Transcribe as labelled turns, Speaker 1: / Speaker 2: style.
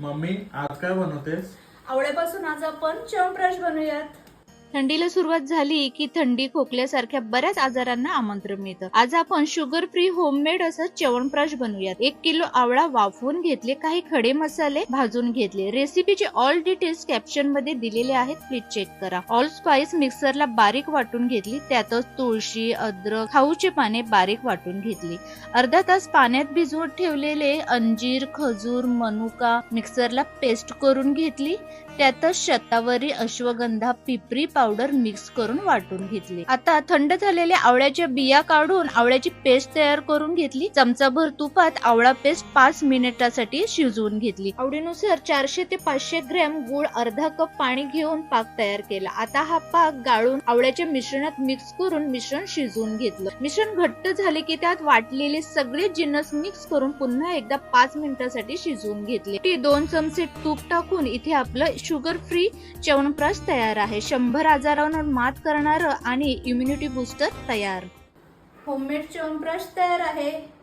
Speaker 1: Mummy आज काय बनवतेस?
Speaker 2: आवड्यापासून आज आपण च्यवनप्राश बनवूयात.
Speaker 3: थंडीला सुरुवात झाली की थंडी खोकल्यासारख्या बऱ्याच आजारांना आमंत्रण मिळतं. आज आपण शुगर फ्री होममेड असं च्यवनप्राश बनवूयात. एक किलो आवळा वाफवून घेतले काही खडे मसाले भाजून घेतले. रेसिपीचे ऑल डिटेल्स कॅप्शनमध्ये दिलेले आहेत प्लीज चेक करा. ऑल स्पाइस मिक्सरला बारीक वाटून घेतली त्यातच तुळशी अद्रक खाऊचे पाने बारीक वाटून घेतली. अर्धा तास पाण्यात भिजवून ठेवलेले अंजीर खजूर मनुका मिक्सरला पेस्ट करून घेतली. त्यातच शतावरी अश्वगंधा पिपरी पावडर मिक्स करून वाटून घेतली. आता थंड झालेल्या आवळ्याच्या बिया काढून आवळ्याची पेस्ट तयार करून घेतली. चमचाभर तुपात आवळा पेस्ट पाच मिनिटासाठी शिजवून घेतली. आवडीनुसार चारशे ते पाचशे ग्रॅम गुळ अर्धा कप पाणी घेऊन पाक तयार केला. आता हा पाक गाळून आवळ्याच्या मिश्रणात मिक्स करून मिश्रण शिजवून घेतलं. मिश्रण घट्ट झाले की त्यात वाटलेले सगळे जिन्नस मिक्स करून पुन्हा एकदा पाच मिनिटासाठी शिजवून घेतले. ते दोन चमचे तूप टाकून इथे आपलं शुगर फ्री च्यवनप्राश तयार आहे. शंभर आजारांवर मात करणारं आणि इम्युनिटी बूस्टर तयार.
Speaker 2: होममेड च्यवनप्राश तयार आहे.